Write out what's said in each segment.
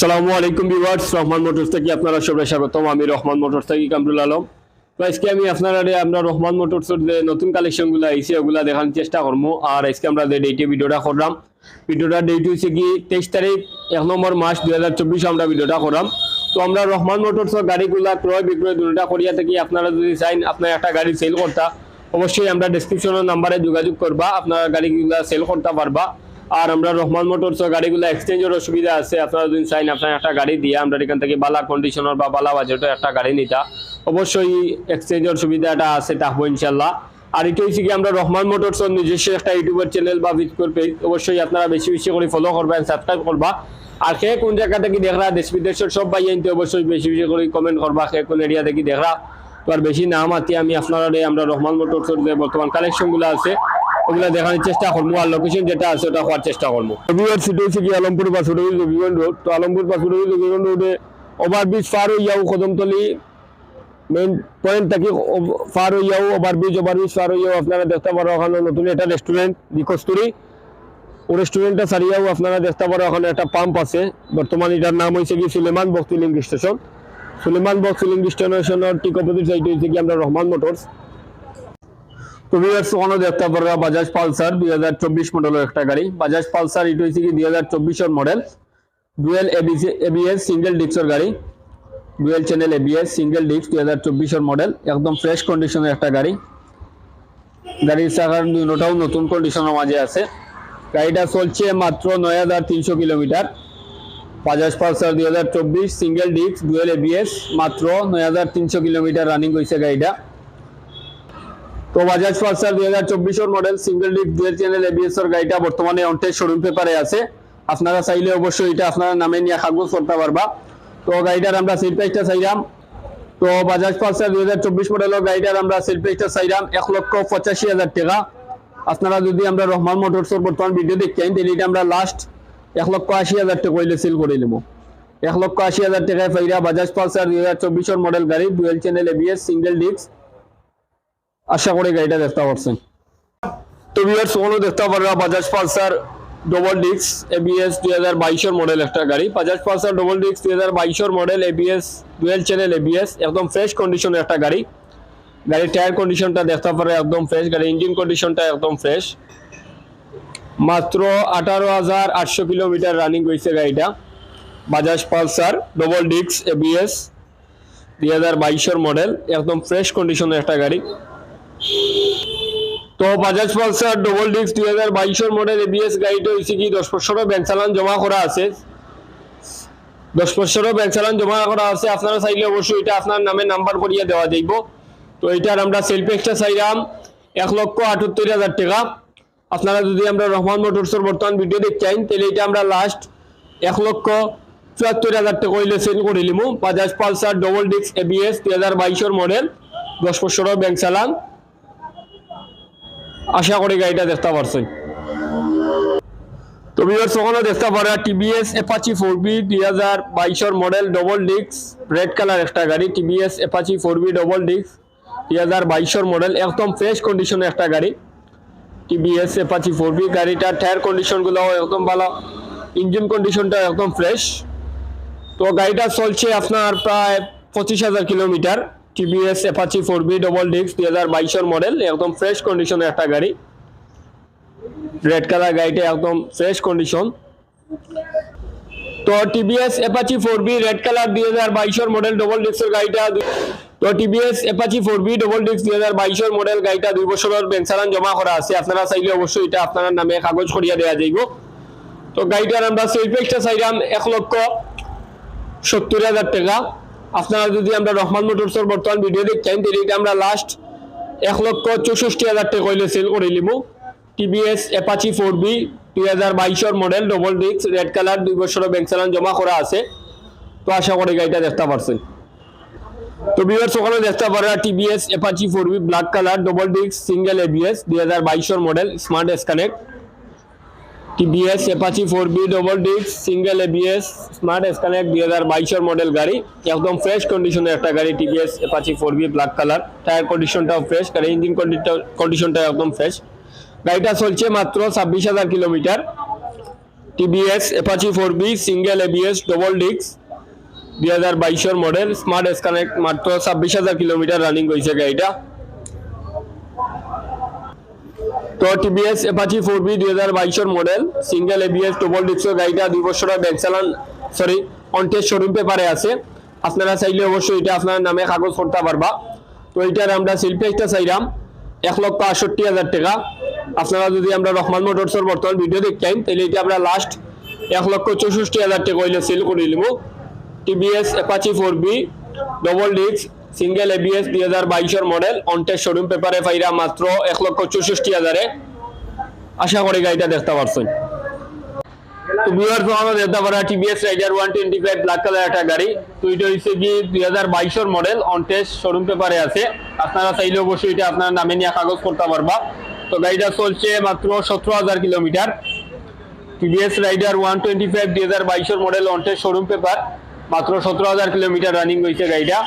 সালামু আলাইকুম viewers, Rahman motors থেকে আপনারা সবাই স্বাগতম। আমি রহমান মোটরস থেকে কামরুল আলম। তো আজকে আমি আপনারা আমরা রহমান মোটরসের যে নতুন কালেকশনগুলো আইছে, ওগুলা দেখানোর চেষ্টা করব আর আজকে আমরা যে ডেটে ভিডিওটা করলাম, ভিডিওটা ডেট হচ্ছে কি তেইশ তারিখ, এক নম্বর মাস দুই আমরা ভিডিওটা করলাম। তো আমরা রহমান মোটরসের গাড়িগুলা ক্রয় বিক্রয় দুটা করিয়া থাকি। আপনারা যদি চাইন, আপনার একটা গাড়ি সেল করতা, অবশ্যই আমরা ডিসক্রিপশনের নাম্বারে যোগাযোগ করবা। আপনারা গাড়িগুলা সেল করতে পারবা। আর আমরা রহমান মোটরস গাড়িগুলো এক্সচেঞ্জের সুবিধা আছে। আপনারা যদি চাইন, আপনার একটা গাড়ি দিয়ে আমরা এখান থেকে বালা কন্ডিশনার বা বালা বাজেটে একটা গাড়ি নিতা। অবশ্যই এক্সচেঞ্জের সুবিধাটা আছে থাকব ইনশাল্লাহ। আর এটা হচ্ছে কি, আমরা রহমান মোটরস নিজস্ব একটা ইউটিউবের চ্যানেল বা ভিডিওর পেজ অবশ্যই আপনারা বেশি বেশি করে ফলো করবেন সাবস্ক্রাইব করবা। আর সে কোন জায়গা থেকে দেখরা দেশ বিদেশের সব ভাই আনতে অবশ্যই বেশি বেশি করে কমেন্ট করবা সে কোন এরিয়া থেকে দেখরা। তো আর বেশি নাম আতি আমি আপনারা আমরা রহমান মোটরসের যে বর্তমান কালেকশনগুলো আছে ওগুলা দেখানোর চেষ্টা করব আর লোকেশন যেটা আছে ওটা হওয়ার চেষ্টা করব। রবিবার সিটি হচ্ছে কি আলমপুর বাস রবিগঞ্জ রোড তো আলমপুর বাস রবিগঞ্জ রোডে ওভারব্রিজ পার কদমতলি। মেইন পয়েন্ট থেকে পার যাও ওভারব্রিজ ওভারব্রিজ পার হয়ে যাও, আপনারা দেখতে পারো ওখানে নতুন একটা রেস্টুরেন্ট দিকস্তুরি ও রেস্টুরেন্টটা ছাড়িয়েও আপনারা দেখতে পারো ওখানে একটা পাম্প আছে। বর্তমান এটার নাম হয়েছে কি Suleman Bux filling station Suleman Bux filling স্টেশনের ঠিক অপোজিট সাইড হয়েছে কি আমরা রহমান মোটরস তো বাজাজ দুই বাজাজ কি দুই মডেল দুই মডেল একদম নতুন কন্ডিশনের মাঝে আছে। গাড়িটা চলছে মাত্র নয় হাজার তিনশো কিলোমিটার। বাজাজ পালসার দুই হাজার চব্বিশ সিঙ্গেল ডিস্ক ডুয়েল এবিএস মাত্র নয় হাজার তিনশো কিলোমিটার রানিং হয়েছে গাড়িটা। তো বাজাজ পালসার দুই হাজার চব্বিশের মডেল সিঙ্গেল ডিপ ডুয়েল চ্যানেল এবিএস এর গাড়িটা বর্তমানে অন্টের শোরুম পেপারে আছে। আপনারা চাইলে অবশ্যই এটা আপনারা নামে নিয়ে কাগজ করতে পারবা। তো গাড়িটার আমরা সিট প্রাইসটা চাইলাম। তো বাজাজ পালসার দুই হাজার চব্বিশ মডেলের গাড়িটার আমরা সিট প্রাইসটা চাইলাম এক লক্ষ পঁচাশি হাজার টাকা। আপনারা যদি আমরা রহমান মোটরসের বর্তমান ভিডিও দেখছেন তাহলে এটা আমরা লাস্ট এক লক্ষ আশি হাজার টাকা হইলে সেল করে নেব। এক লক্ষ আশি হাজার টাকায় পাইরা বাজাজ পালসার দুই হাজার চব্বিশের মডেল গাড়ি dual channel ABS single disc আশা করি গাড়িটা দেখতে পাচ্ছেন তো ভিউয়ার্স ওখানে দেখতে পারবা বাজাজ পালসার ডবল ডিক্স এবিএস দুই হাজার বাইশের মডেল একটা গাড়ি। বাজাজ পালসার ডবল ডিক্স দুই হাজার বাইশের model ABS dual channel ABS একদম ফ্রেশ কন্ডিশনের একটা গাড়ি। গাড়ির টায়ার কন্ডিশনটা দেখতে পারে একদম ফ্রেশ গাড়ির ইঞ্জিন কন্ডিশনটা একদম ফ্রেশ মাত্র আঠারো হাজার আটশো কিলোমিটার রানিং হয়েছে গাড়িটা। বাজাজ পালসার ডবল ডিক্স এবিএস দুই হাজার বাইশের মডেল একদম ফ্রেশ কন্ডিশনের একটা গাড়ি। তো বাজাজ পালসার ডবল ডিস্ক দুই হাজার বাইশের মডেল এবিএস গাড়িটা হয়েছে কি? দশ বছরও ব্যাংক চালান জমা করা আছে। দশ বছরও ব্যাংক চালান জমা করা আছে। আপনারা চাইলে অবশ্যই এটা আপনার নামে নাম্বার করিয়ে দেওয়া যাইব। তো এটার আমরা সেলফ এক্সট্রা চাইলাম এক লক্ষ আটাত্তর হাজার টাকা। আপনারা যদি আমরা রহমান মোটরসের বর্তমান ভিডিও দেখছেন তাহলে এটা আমরা লাস্ট এক লক্ষ চুয়াত্তর হাজার টাকা হইলে সেল করে নিমু। Bajaj Pulsar double disc ABS দুই হাজার বাইশের মডেল দশ বছরও ব্যাংক চালান। আশা করি গাড়িটা দেখতে পারছেন। তো ভিউয়ার্স ওখানে দেখতে পারা টিভিএস অ্যাপাচি ফোর বি দুই হাজার বাইশের model double disc red colour একটা গাড়ি TVS Apache four V double disc দুই হাজার বাইশের মডেল একদম ফ্রেশ কন্ডিশনের একটা গাড়ি। টিভিএস অ্যাপাচি ফোর বি গাড়িটার টায়ার কন্ডিশনগুলো একদম ভালো ইঞ্জিন কন্ডিশনটা একদম ফ্রেশ তো গাড়িটা চলছে আপনার প্রায় পঁচিশ হাজার kilometre. TVS Apache four V double ডিক্স দুই হাজার বাইশের মডেল একদম ফ্রেশ কন্ডিশনের একটা গাড়ি। রেড কালার গাড়িটা একদম ফ্রেশ কন্ডিশন তো TVS Apache four V red colour দুই হাজার বাইশের মডেল ডবল ডিস্কের গাড়িটা তো TVS Apache four V double disc দুই হাজার বাইশের মডেল গাড়িটা দুই বছরের বেঞ্চারান জমা করা আছে। আপনারা চাইলে অবশ্যই এটা আপনার নামে কাগজ করিয়া দেওয়া যাইব। তো গাড়িটার আমরা সেলফ এক্সট্রা চাইলাম এক লক্ষ সত্তর হাজার টাকা। আপনারা যদি আমরা রহমান মোটরসের বর্তমান ভিডিও দেখছেন তাহলে এটা আমরা লাস্ট এক লক্ষ চৌষট্টি হাজার টাকা হইলে সেল করে নিব টিভিএস অ্যাপাচি ফোর বি দুই হাজার বাইশের model double disc red colour দুই বছরের ব্যাংক চালান জমা করা আছে। তো আশা করি গাড়িটা দেখতে পারছেন। তো বিভার সকালে দেখতে পারা TVS Apache four V black colour double disc single ABS দুই হাজার বাইশের model smart S connect TVS Apache four V double disc single ABS smart S connect দুই হাজার বাইশের মডেল গাড়ি। একদম ফ্রেশ কন্ডিশনের একটা গাড়ি TVS Apache four V black colour tyre কন্ডিশনটাও fresh গাড়ি ইঞ্জিন কন্ডিশনটা একদম ফ্রেশ গাড়িটা চলছে মাত্র ছাব্বিশ হাজার kilometre. TVS Apache four V single ABS double ডিক্স দুই হাজার বাইশের মডেল স্মার্ট এস মাত্র ছাব্বিশ হাজার কিলোমিটার রানিং হয়েছে গাড়িটা। তো টিভিএস এপাচি ফোর বি দুই মডেল সিঙ্গেল এবিএস ডবল ডিক্সের গাড়িটা দুই বছরের ব্যাংক চালান সরি অনটেস্ট শোরুম পেপারে আছে। আপনারা চাইলে অবশ্যই এটা আপনার নামে কাগজ করতে পারবা। তো এটার আমরা সেল প্রাইসটা চাইলাম এক লক্ষ আটষট্টি হাজার টাকা। আপনারা যদি আমরা রহমান মোটরসের বর্তমান ভিডিও দেখতেন তাহলে এটা আমরা লাস্ট এক লক্ষ চৌষট্টি হাজার টাকা হইলে সেল করে নিব। TVS Apache four V double ডিক্স সিঙ্গেল এবিএস দুই হাজার বাইশের মডেল অনটেস্ট শোরুম পেপারে পাইরা মাত্র এক লক্ষ চৌষট্টি হাজারে। আশা করি গাড়িটা দেখতে পারছেন। টিভিএস রাইডার ওয়ান ফাইভ একটা গাড়ি। দুই হাজার মডেল শোরুম পেপারে আছে। আপনারা এটা আপনার নামে নিয়ে কাগজ করতে পারবা। তো গাড়িটা চলছে মাত্র সতেরো হাজার kilometre. Raider one twenty five দুই হাজার মডেল শোরুম পেপার মাত্র সতেরো হাজার কিলোমিটার রানিং হয়েছে গাড়িটা।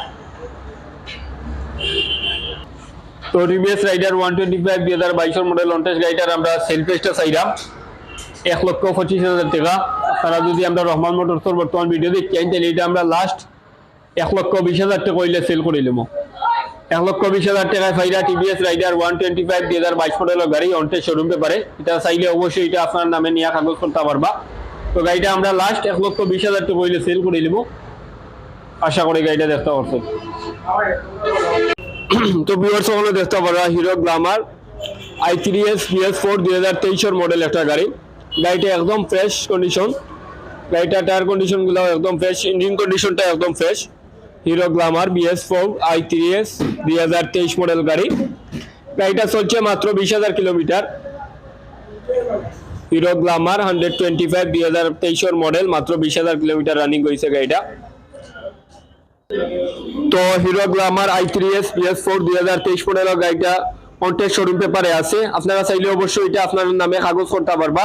তো TVS Raider one twenty five দুই হাজার বাইশের মডেল অন টেস্ট গাড়িটার আমরা সেল পেজটা চাইলাম এক লক্ষ পঁচিশ হাজার টাকা। আপনারা যদি আমরা রহমান মোটরসের বর্তমান ভিডিও দেখি তাহলে এটা আমরা লাস্ট এক লক্ষ বিশ হাজার টাকা হইলে সেল করে নেব এক লক্ষ বিশ হাজার টাকায় ফাইরা TVS Raider one twenty five দুই হাজার বাইশ মডেলের গাড়ি অনটে শোরুম পেপারে এটা চাইলে অবশ্যই এটা আপনার নামে নিয়ে কাগজ করতে পারবা। তো গাড়িটা আমরা লাস্ট এক লক্ষ বিশ হাজার টাকা হইলে সেল করে নেব আশা করি গাড়িটা দেখতে পারছেন। তো ভিউয়ার্স ওখানে দেখতে পারা Hero glamour I three S BS four দুই হাজার তেইশের মডেল একটা গাড়ি। গাড়িটা একদম ফ্রেশ কন্ডিশন গাড়িটা টায়ার কন্ডিশনগুলো একদম ফ্রেশ ইঞ্জিন কন্ডিশনটা একদম fresh Hero Glamour BS four i three S দুই হাজার তেইশ মডেল গাড়ি। গাড়িটা চলছে মাত্র বিশ হাজার kilometre. Hero Glamour hundred twenty five দুই হাজার তেইশের মডেল মাত্র বিশ হাজার কিলোমিটার রানিং হয়েছে গাড়িটা। তো Hero Glamour i three S PS four দুই হাজার তেইশ মডেলের গাড়িটা কন্টেস্ট শোরুম পেপারে আছে। আপনারা চাইলে অবশ্যই এটা আপনার নামে কাগজ করতে পারবা।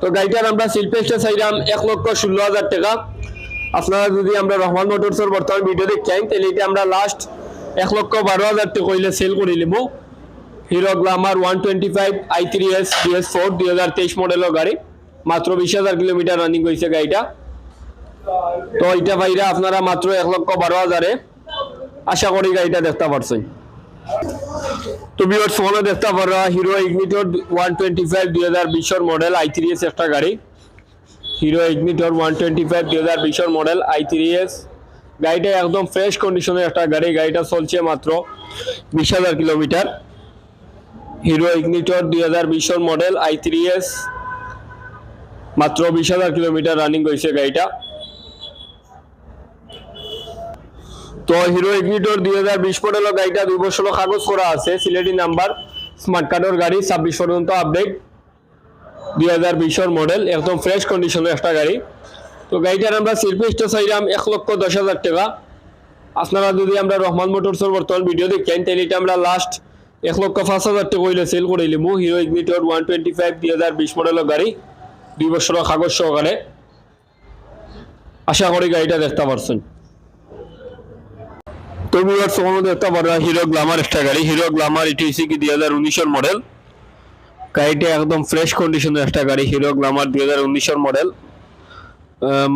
তো গাড়িটার আমরা সিলপেস্টে চাইলাম এক লক্ষ ষোলো হাজার টাকা। আপনারা যদি আমরা রহমান মোটরসের বর্তমান ভিডিও দেখছেন তাহলে এটা আমরা লাস্ট এক লক্ষ বারো হাজার টাকা হইলে সেল করে নিব। Hero Glamour one twenty five i three S BS four দুই হাজার তেইশ মডেলের গাড়ি। মাত্র বিশ হাজার কিলোমিটার রানিং হয়েছে গাড়িটা। তো এটা ভাইরা আপনারা মাত্র এক লক্ষ বারো হাজারে আশা করি গাড়িটা দেখতে পারছেন। তো ভিউয়ার্স ফোনে দেখতে পারা Hero Ignitor one twenty five দুই হাজার বিশের মডেল আই থ্রি এস একটা গাড়ি। Hero Ignitor one twenty five দুই হাজার বিশের মডেল আই থ্রি এস গাড়িটা একদম ফ্রেশ কন্ডিশনের একটা গাড়ি, গাড়িটা চলছে মাত্র বিশ হাজার কিলোমিটার। হিরো ইগনিটর দুই হাজার বিশের মডেল আই থ্রি এস মাত্র বিশ হাজার কিলোমিটার রানিং হয়েছে গাড়িটা। তো হিরো ইগনিটর দুই হাজার বিশ মডেলের গাড়িটা দুই বছর কাগজ করা আছে সিলেটি নাম্বার স্মার্ট কার্ডের গাড়ি, ছাব্বিশ পর্যন্ত আপডেট দুই হাজার বিশের মডেল একদম ফ্রেশ কন্ডিশনের একটা গাড়ি। তো গাড়িটার আমরা সিলপেস্টে চাইলাম এক লক্ষ দশ হাজার টাকা। আপনারা যদি আমরা রহমান মোটরসের বর্তমান ভিডিও দেখেন, তাহলে এটা আমরা লাস্ট এক লক্ষ পাঁচ হাজার টাকা হইলে সেল করে নিলাম Hero Ignitor one twenty five দুই হাজার বিশ মডেলের গাড়ি, দুই বছর কাগজ সহকারে। আশা করি গাড়িটা দেখতে পারছেন। তো ভিউয়ার্স তোমার দেখতে পারো হিরো গ্লামার একটা গাড়ি। হিরো গ্লামার এটি হচ্ছে কি দুই হাজার উনিশের মডেল গাড়িটা একদম ফ্রেশ কন্ডিশনের একটা গাড়ি হিরো গ্লামার দুই হাজার উনিশের মডেল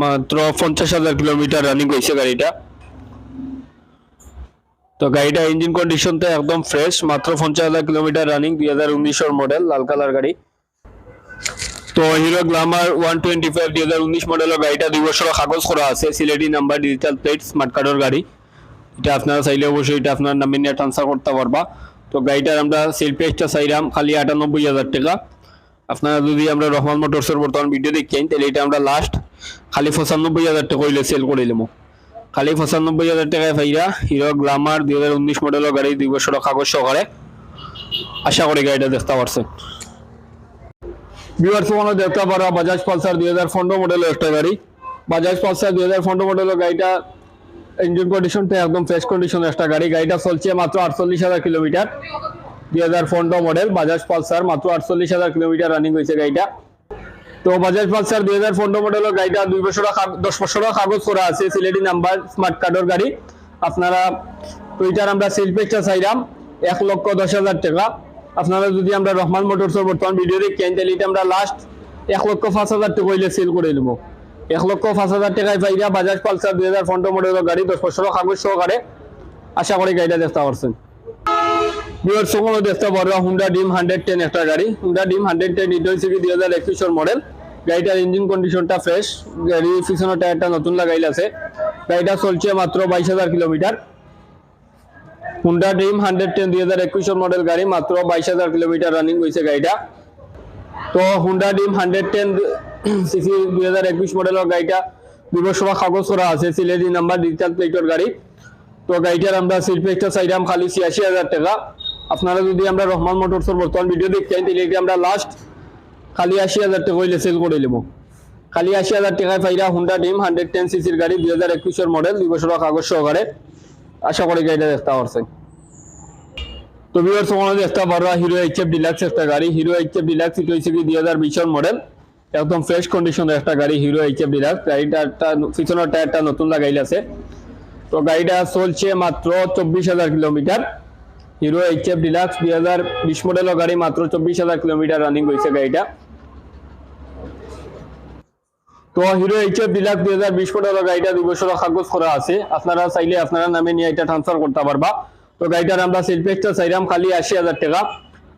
মাত্র পঞ্চাশ হাজার কিলোমিটার রানিং হয়েছে গাড়িটা। তো গাড়িটা ইঞ্জিন কন্ডিশনটা একদম ফ্রেশ মাত্র পঞ্চাশ হাজার কিলোমিটার রানিং দুই হাজার উনিশের মডেল লাল কালার গাড়ি। তো Hero Glamour one twenty five দুই হাজার উনিশ মডেলের গাড়িটা দুই বছর কাগজ করা আছে। Sylheti number digital plate smart কার্ডের গাড়ি। এটা আপনারা চাইলে অবশ্যই এটা আপনার নামে নিয়ে ট্রান্সফার করতে পারবা। তো গাড়িটার আমরা সেল প্রাইসটা চাইলাম খালি আটানব্বই হাজার টাকা। আপনারা যদি আমরা রহমান মোটরসের বর্তমান ভিডিও দেখেন, তাহলে এটা আমরা লাস্ট খালি পঁচানব্বই হাজার টাকা হইলে সেল করে নেব খালি পঁচানব্বই হাজার টাকায় পাইরা হিরো গ্লামার দুই হাজার উনিশ মডেলের গাড়ি দুই বছর কাগজ সহকারে আশা করি গাড়িটা দেখতে পারছেন। বিবার তোমার দেখতে পারা বাজাজ পালসার দুই হাজার পনেরো মডেলের একটা গাড়ি। বাজাজ পালসার দুই হাজার পনেরো মডেলের গাড়িটা ইঞ্জিন কন্ডিশনটা একদম ফ্রেশ কন্ডিশনের একটা গাড়ি। গাড়িটা চলছে মাত্র আটচল্লিশ হাজার কিলোমিটার। দুই হাজার পনেরো মডেল বাজাজ পালসার মাত্র আটচল্লিশ হাজার কিলোমিটার রানিং হয়েছে গাড়িটা। তো বাজাজ পালসার দুই হাজার পনেরো মডেলের গাড়িটা দুই বছর দশ বছরের কাগজ করা আছে, সিলেটি নাম্বার স্মার্ট কার্ডের গাড়ি। আপনারা তো এটার আমরা সেল পেজটা চাইলাম এক লক্ষ দশ হাজার টাকা। আপনারা যদি আমরা রহমান মোটরসের বর্তমান ভিডিও দেখেন, তাহলে এটা আমরা লাস্ট এক লক্ষ পাঁচ হাজার টাকা হইলে সেল করে নিব এক লক্ষ পাঁচ হাজার টাকায় পাইরা বাজাজ পালসার দুই হাজার পনেরো মডেলের গাড়ি দশ বছর কাগজ সহকারে আশা করি গাড়িটা দেখতে পারছেন। সঙ্গে দেখতে পারব হুন্ডা ডিম হান্ড্রেড টেন একটা গাড়ি। হুন্ডা ডিম হান্ড্রেড টেন হচ্ছে কি দুই হাজার একুশের মডেল গাড়িটার ইঞ্জিন কন্ডিশনটা ফ্রেশ গাড়ির পিছনের টায়ারটা নতুন লাগাইল আছে। গাড়িটা চলছে মাত্র বাইশ হাজার kilometre. Honda Dream hundred ten দুই হাজার একুশের মডেল গাড়ি মাত্র বাইশ হাজার কিলোমিটার রানিং হয়েছে গাড়িটা। তো Honda Dream hundred ten CC দুই হাজার একুশ মডেলের গাড়িটা বছর কাগজ করা আছে, সিলেটি নাম্বার ডিজিটাল প্লেটের গাড়ি। তো গাড়িটার আমরা সিল প্লেটটা চাইলাম খালি ছিয়াশি হাজার টাকা। আপনারা যদি আমরা রহমান মোটরসের বর্তমান ভিডিও দেখতেন তাহলে এটা আমরা লাস্ট খালি আশি হাজার টাকা হইলে সেল করে নেব। খালি আশি হাজার টাকায় পাইরা হুন্ডা ডিম হান্ড্রেড টেন সিসির গাড়ি দুই হাজার একুশের মডেল দুই বছর কাগজ সহকারে। আশা করি গাড়িটা দেখতে পারছেন। তো বিয়ার সময় দেখতে পারবা হিরো এইচ এফ ডিলাক্স একটা গাড়ি। হিরো এইচ এফ ডিলাক্স এটা হচ্ছে কি দুই হাজার বিশের মডেল একদম ফ্রেশ কন্ডিশনের একটা গাড়ি হিরো এইচ এফ ডিলাক্স গাড়িটা পিছনের টায়ারটা নতুন লাগাইল আছে তো গাড়িটা চলছে মাত্র চব্বিশ হাজার kilometre. Hero H F Deluxe দুই হাজার বিশ মডেলের গাড়ি মাত্র চব্বিশ হাজার কিলোমিটার রানিং হয়েছে গাড়িটা। তো হিরো এইচ এফ ডিলাক্স দুই হাজার বিশ মডেলের গাড়িটা দুই বছর কাগজ করা আছে। আপনারা চাইলে আপনারা নামে নিয়ে এটা ট্রান্সফার করতে পারবা। তো গাড়িটার আমরা সেল প্রাইসটা চাইলাম খালি আশি হাজার টাকা।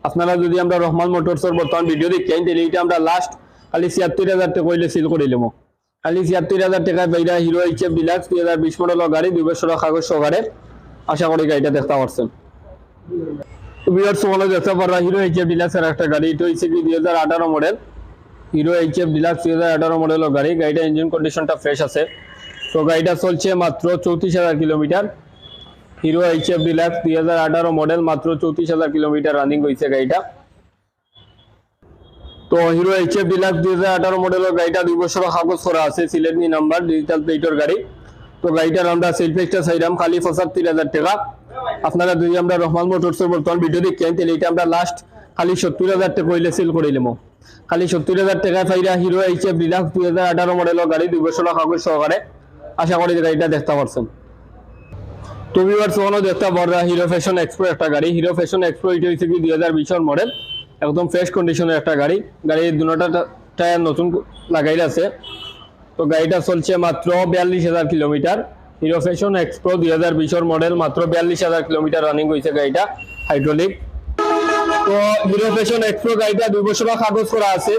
আপনারা যদি আমরা রহমান মোটরসের বর্তমান ভিডিও দেখেন তাহলে এটা আমরা লাস্ট খালি ছিয়াত্তর হাজার টাকা হইলে সেল করে নেব খালি ছিয়াত্তর হাজার টাকায় বাইরা হিরো এইচ এফ দুই হাজার বিশ মডেলের গাড়ি, দুই বছর কাগজ সহকারে আশা করি গাড়িটা দেখতে পারছেন। দেখতে হিরো এইচ এফ ডিলাক্সের একটা গাড়ি। এটা হচ্ছে কি দুই হাজার আঠারো model Hero H F Deluxe দুই হাজার আঠারো মডেলের গাড়ি। গাড়িটা ইঞ্জিন কন্ডিশনটা ফ্রেশ আছে। তো গাড়িটা চলছে মাত্র চৌত্রিশ হাজার kilometre. Hero H F Deluxe দুই হাজার আঠারো মডেল মাত্র চৌত্রিশ হাজার কিলোমিটার রানিং হয়েছে গাড়িটা। তো হিরো এইচ এফ ডিলাক্স দুই হাজার আঠারো মডেলের গাড়িটা দুই বছর কাগজ করা আছে সিলেটনি নাম্বার ডিজিটাল প্লেটের গাড়ি। তো গাড়িটার আমরা সেল প্রাইসটা চাইলাম, খালি পঁচাত্তর হাজার টাকা। আপনারা যদি আমরা রহমান মোটরসের বর্তমান ভিডিও দেখেন তাহলে এটা আমরা লাস্ট খালি সত্তর হাজার টাকা হইলে সেল করে নেব। খালি সত্তর হাজার টাকায় পাইরা হিরো এইচ এফ ডিলাক্স দুই হাজার আঠারো মডেলের গাড়ি দুই বছর কাগজ সহকারে। আশা করি গাড়িটা দেখতে পারছেন। তো ভিউয়ার্স ওখানে দেখতে পাররা হিরো ফ্যাশন এক্সপ্রো একটা গাড়ি। হিরো ফ্যাশন এক্সপ্রো এটা হচ্ছে কি দুই হাজার বিশের মডেল একদম ফ্রেশ কন্ডিশনের একটা গাড়ি। গাড়ির দুটা টায়ার নতুন লাগাইল আছে। তো গাড়িটা চলছে মাত্র বিয়াল্লিশ হাজার কিলোমিটার হিরো ফ্যাশন এক্সপ্রো দুই হাজার বিশের মডেল মাত্র বিয়াল্লিশ হাজার কিলোমিটার রানিং হয়েছে গাড়িটা হাইড্রোলিক তো হিরো ফ্যাশন এক্সপ্রো গাড়িটা দুই বছর কাগজ করা আছে।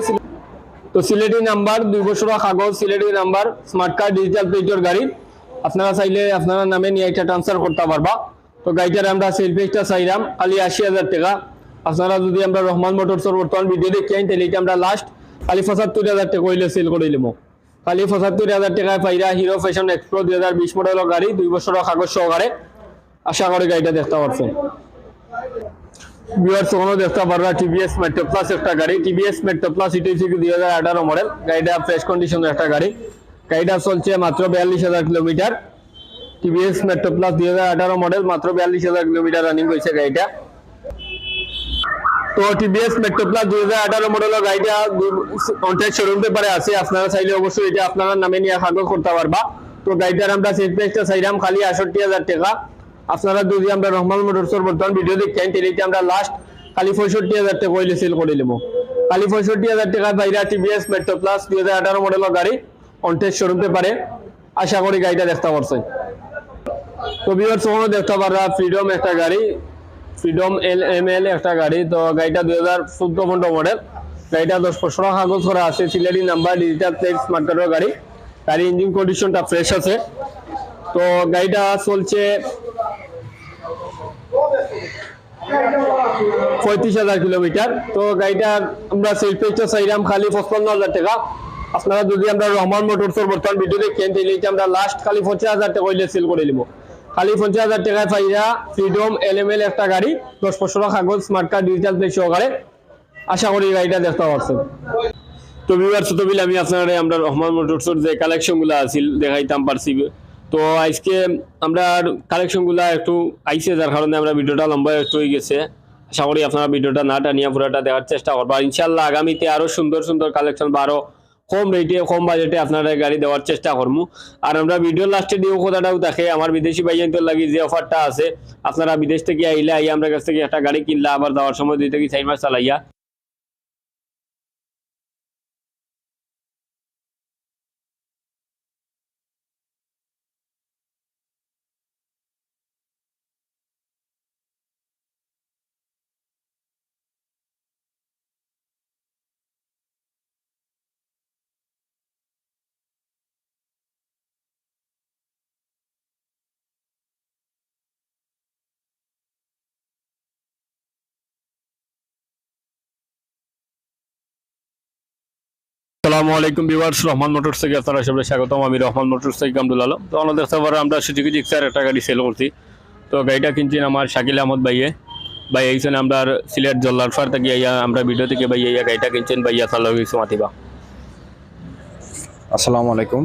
তো সিলেটি নাম্বার দুই বছর কাগজ, Sylheti number smart card digital প্লেটের গাড়ি। আপনারা চাইলে আপনারা নামে নিয়ে একটা ট্রান্সফার করতে পারবা। তো গাড়িটার আমরা সেল চাইলাম খালি আশি হাজার টাকা। আপনারা যদি আমরা রহমান মোটরসের বর্তমান ভিডিও দেখেন তাহলে এটা আমরা লাস্ট খালি পঁচাত্তর হাজার টাকা সেল করে নিলাম খালি পঁচাত্তর হাজার টাকায় পাইরা হিরো ফ্যাশন এক্সপ্রো দুই হাজার বিশ মডেলের গাড়ি, দুই বছর কাগজ সহকারে। আশা করি গাড়িটা দেখতে হচ্ছে দুই মডেল কিলোমিটার। দুই মডেল রানিং হয়েছে গাড়িটা। তো টিভিএস মেট্রো প্লাস দুই হাজার আঠারো মডেলের গাড়িটা কন্ট্যাক্ট শোরুম পেপারে আছে। আপনারা চাইলে অবশ্যই এটা আপনারা নামে নিয়ে কাগজ করতে পারবা। তো গাড়িটার আমরা সেল প্রাইসটা চাইলাম, খালি আষট্টি হাজার টাকা। আপনারা যদি আমরা রহমান মোটরসের বর্তমান ভিডিও দেখেন তাহলে এটা আমরা লাস্ট খালি পঁয়ষট্টি হাজার টাকা হইলে সেল করে নেব। খালি পঁয়ষট্টি হাজার টাকা বাইরা টিভিএস মেট্রো প্লাস দুই হাজার আঠারো মডেলের গাড়ি কন্টেস্ট শোরুম পেপারে আশা করি গাড়িটা দেখতে পারছে তো সময় দেখতে পারবা ফ্রিডম একটা গাড়ি। ফ্রিডম এল এম এল একটা গাড়ি। তো গাড়িটা দুই হাজার চোদ্দ পনেরো মডেল গাড়িটা দশ বছর কাগজ করা আছে। Sylheti number digital plate smart কার্ডের গাড়ি। গাড়ি ইঞ্জিন কন্ডিশনটা ফ্রেশ আছে। তো গাড়িটা চলছে পঁয়ত্রিশ হাজার কিলোমিটার। তো গাড়িটা আমরা সেল পেজটা চাইলাম খালি পঁচপান্ন হাজার টাকা। আপনারা যদি আমরা রহমান মোটরসের বর্তমান ভিডিও দেখেন, তাহলে আমরা লাস্ট খালি পঁচিশ হাজার টাকা সেল করে নিব। খালি পঞ্চাশ হাজার টাকায় পাইরা ফ্রিডম এল এম এল একটা গাড়ি, দশ বছর কাগজ স্মার্ট কার্ড ডিজিটাল প্লেট সহকারে আশা করি গাড়িটা দেখতে পারছেন। তো বিবার আমি আপনার, আমরা রহমান মোটরসের যে কালেকশনগুলা আছিল দেখাইতাম, পারছি। তো আজকে আমরা কালেকশনগুলা একটু আইসে যার কারণে আমরা ভিডিওটা লম্বা একটু হয়ে গেছে। আশা করি আপনারা ভিডিওটা না টানিয়া পুরোটা দেখার চেষ্টা করব। আর ইনশাল্লাহ আগামীতে আরও সুন্দর সুন্দর কালেকশন বা আরও কম রেটে, কম বাজেটে আপনারা গাড়ি দেওয়ার চেষ্টা করব আর আমরা ভিডিও লাস্টে দিয়ে কথাটাও দেখে, আমার বিদেশি ভাইয়ান্তর লাগি যে অফারটা আছে, আপনারা বিদেশ থেকে আইলে আইয়া আমরা কাছ থেকে একটা গাড়ি কিনলা, আবার দেওয়ার সময় দুই থেকে চার চালাইয়া। আসসালামু আলাইকুম ভিউয়ার্স, রহমান মোটরস থেকে আপনারা সবাই স্বাগতম। আমি রহমান মোটরস থেকে কামরুল আলম। তো আমরা দেখতে পারো আমরা সুজুকি জিক্সার একটা গাড়ি সেল করছি। তো গাড়িটা কিনছেন আমার শাকিল আহমদ ভাইয়ে। ভাই এইখানে আমরা সিলেট জল্লারফার থেকে ইয়া আমরা ভিডিও থেকে ভাই ইয়া গাড়িটা কিনছেন ভাই আপনার লগে কিছু মাতিবা। আসসালামু আলাইকুম।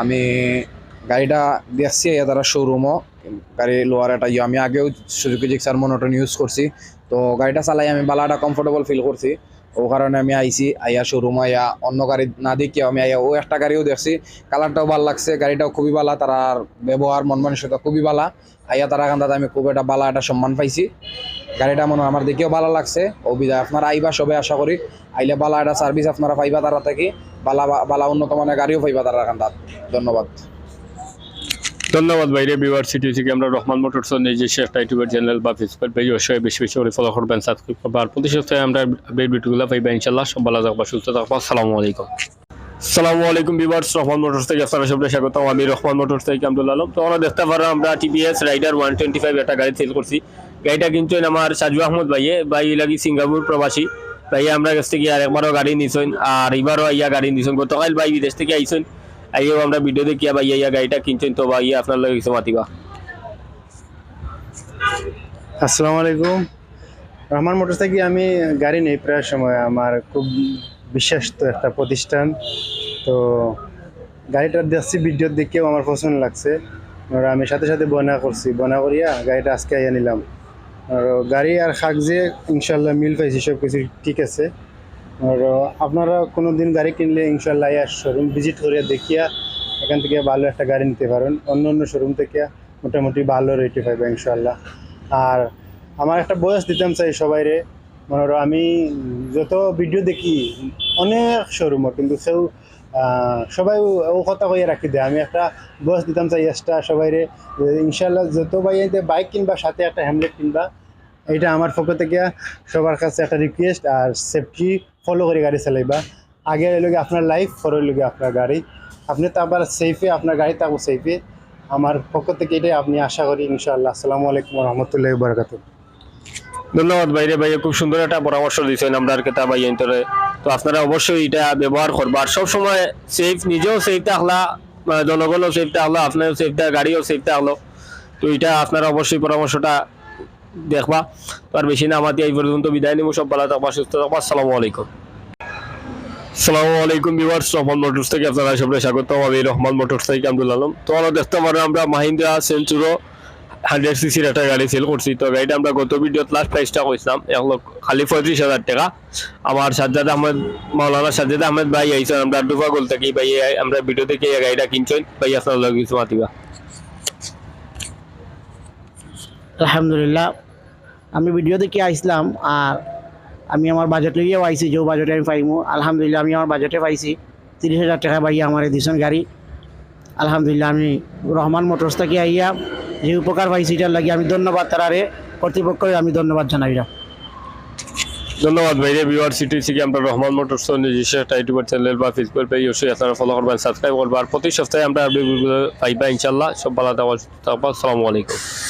আমি গাড়িটা দেখছি এ তারা শোরুমও গাড়ি লোয়ার একটা ইয়ে। আমি আগেও সুজুকি জিক্সার মনোটন ইউজ করছি। তো গাড়িটা চালাই আমি, বালাটা কমফোর্টেবল ফিল করছি। ও কারণে আমি আইছি, আইয়া শোরুম আইয়া, অন্য গাড়ি না দেখি আমি আইয়া, ও একটা গাড়িও দেখছি। কালারটাও ভালো লাগছে, গাড়িটাও খুবই ভালো তার ব্যবহার, মন মানসিকতা খুবই ভালো আইয়া তারা কান্দাতে আমি খুব একটা ভালো একটা সম্মান পাইছি। গাড়িটা মনে আমার দেখেও ভালো লাগছে। বিদায় আপনারা আইবা সবাই আশা করি। আইলে বালা একটা সার্ভিস আপনারা পাইবা তারা থেকে। বালা বালা উন্নত গাড়িও পাইবা তারা কান্দাত ধন্যবাদ। ধন্যবাদ বাইরে ভিউয়ার সিটি থেকে আমরা রহমান মোটরস নিজস্ব একটা ইউটিউবের চ্যানেল বা ফেসবুক পেজ অবশ্যই বেশি বেশি করে ফলো করবেন সাবস্ক্রাইব করবেন। আর প্রতি সপ্তাহে আমরা আপডেট ভিডিওগুলো পাইবা ইনশাল্লাহ সব ভালো থাকবা সুস্থ থাকবা আসসালামু আলাইকুম। আসসালামু আলাইকুম ভিউয়ার্স রহমান মোটরস থেকে আপনারা সবাই স্বাগতম। আমি রহমান মোটরস থেকে আব্দুল আলম। তো আমরা দেখতে পারো আমরা TVS Raider one twenty five একটা গাড়ি সেল করছি। গাড়িটা কিনছেন আমার সাজু আহমদ ভাইয়ে, ভাই লাগি সিঙ্গাপুর প্রবাসী। ভাই আমরা কাছ থেকে আর একবারও গাড়ি নিছেন, আর এবারও ইয়া গাড়ি নিছেন। গতকাল ভাই বিদেশ থেকে আইছেন। আইও আমরা ভিডিও দেখিয়া ভাই ইয়া গাড়িটা কিনছেন তো ভাই আপনার লগে কিছু মাতিবা আসসালামু আলাইকুম রহমান মোটরস থেকে আমি গাড়ি নেই প্রায় সময় আমার খুব বিশ্বস্ত একটা প্রতিষ্ঠান তো গাড়িটা দেখছি ভিডিও দেখেও আমার পছন্দ লাগছে আর আমি সাথে সাথে বনা করছি বনা করিয়া গাড়িটা আজকে আইয়া নিলাম আর গাড়ি আর খাক যে ইনশাল্লাহ মিল পাইছি সব কিছু ঠিক আছে আর আপনারা কোনো দিন গাড়ি কিনলে ইনশাল্লাহ ইয়ার শোরুম ভিজিট করিয়া দেখিয়া এখান থেকে ভালো একটা গাড়ি নিতে পারেন অন্য অন্য শোরুম থেকে মোটামুটি ভালো রেটে পাইবে ইনশাল্লাহ আর আমার একটা বয়স দিতাম চাই সবাইরে মনে করো আমি যত ভিডিও দেখি, অনেক শোরুমর কিন্তু সেও সবাই ও- কথা কইয়া রাখি দেয়। আমি একটা বয়স দিতাম চাই এক্সট্রা সবাইরে ইনশাল্লাহ যত বাইতে বাইক কিনবা, সাথে একটা হ্যামলেট কিনবা এটা আমার পক্ষ থেকে সবার কাছে একটা রিকোয়েস্ট আর সেফটি ফলো করে গাড়ি চালাইবা। আগে লগে আপনার লাইফ পরে লগে আপনার গাড়ি। আপনি তো আবার সেফে আপনার গাড়ি থাকব সেফে আমার পক্ষ থেকে এটাই আপনি আশা করি, ইনশাআল্লাহ। আসসালামু আলাইকুম রহমতুল্লাহ বারকাত ধন্যবাদ ভাইরে ভাই, খুব সুন্দর একটা পরামর্শ দিয়েছেন আর কেতা ভাই এন্তরে তো আপনারা অবশ্যই এটা ব্যবহার করবা। আর সবসময় সেফ নিজেও সেফ থাকলা জনগণও সেফ থাকল আপনারও সেফ থাক, গাড়িও সেফ থাকল। তো এটা আপনারা অবশ্যই পরামর্শটা দেখবা। আর বেশি না, আমাদের এই পর্যন্ত বিদায় নিব। সব ভালো থাকবা, সুস্থ থাকবা। আসসালামু আলাইকুম। আসসালামু আলাইকুম ভিউয়ার্স, রহমান মোটরস থেকে আপনারা সবাই স্বাগত আমি রহমান মোটরস থেকে আব্দুল আলম। তো আমরা দেখতে পারো, আমরা মাহিন্দ্রা সেঞ্চুরো হান্ড্রেড সিসির একটা গাড়ি সেল করছি। তো গাড়িটা আমরা গত ভিডিওত লাস্ট প্রাইসটা কইছিলাম, এক লক্ষ, খালি পঁয়ত্রিশ হাজার টাকা। আমার সাজ্জাদ আহমেদ, মাওলানা সাজ্জাদ আহমেদ ভাই আইসেন আমরা ডুবা গোল থেকে, ভাই, আমরা ভিডিও থেকে এই গাড়িটা কিনছেন। ভাই, আপনার লগে মাতিবা। আলহামদুলিল্লাহ। আমি ভিডিও দেখে আইসলাম আর আমি আমার বাজেট লইয়াও আইছি যে বাজেটে আমি পাইমু। আলহামদুলিল্লাহ, আমি আমার বাজেটে পাইছি। তিরিশ হাজার টাকা পাইয়া আমার দিয়েছেন গাড়ি। আলহামদুলিল্লাহ, আমি রহমান মোটরস থেকে আইয়া যে উপকার পাইছি এটার লাগি আমি ধন্যবাদ তারারে কর্তৃপক্ষকে আমি ধন্যবাদ জানাই ধন্যবাদ ভাইরে ভিউয়ার সিটি থেকে আমরা রহমান মোটরস নিজস্ব ইউটিউবার চ্যানেল বা ফেসবুক পেজ অবশ্যই আপনারা ফলো করবেন সাবস্ক্রাইব করবেন। আর প্রতি সপ্তাহে আমরা পাইবা ইনশাল্লাহ সব ভালো থাকবা আসসালামু আলাইকুম।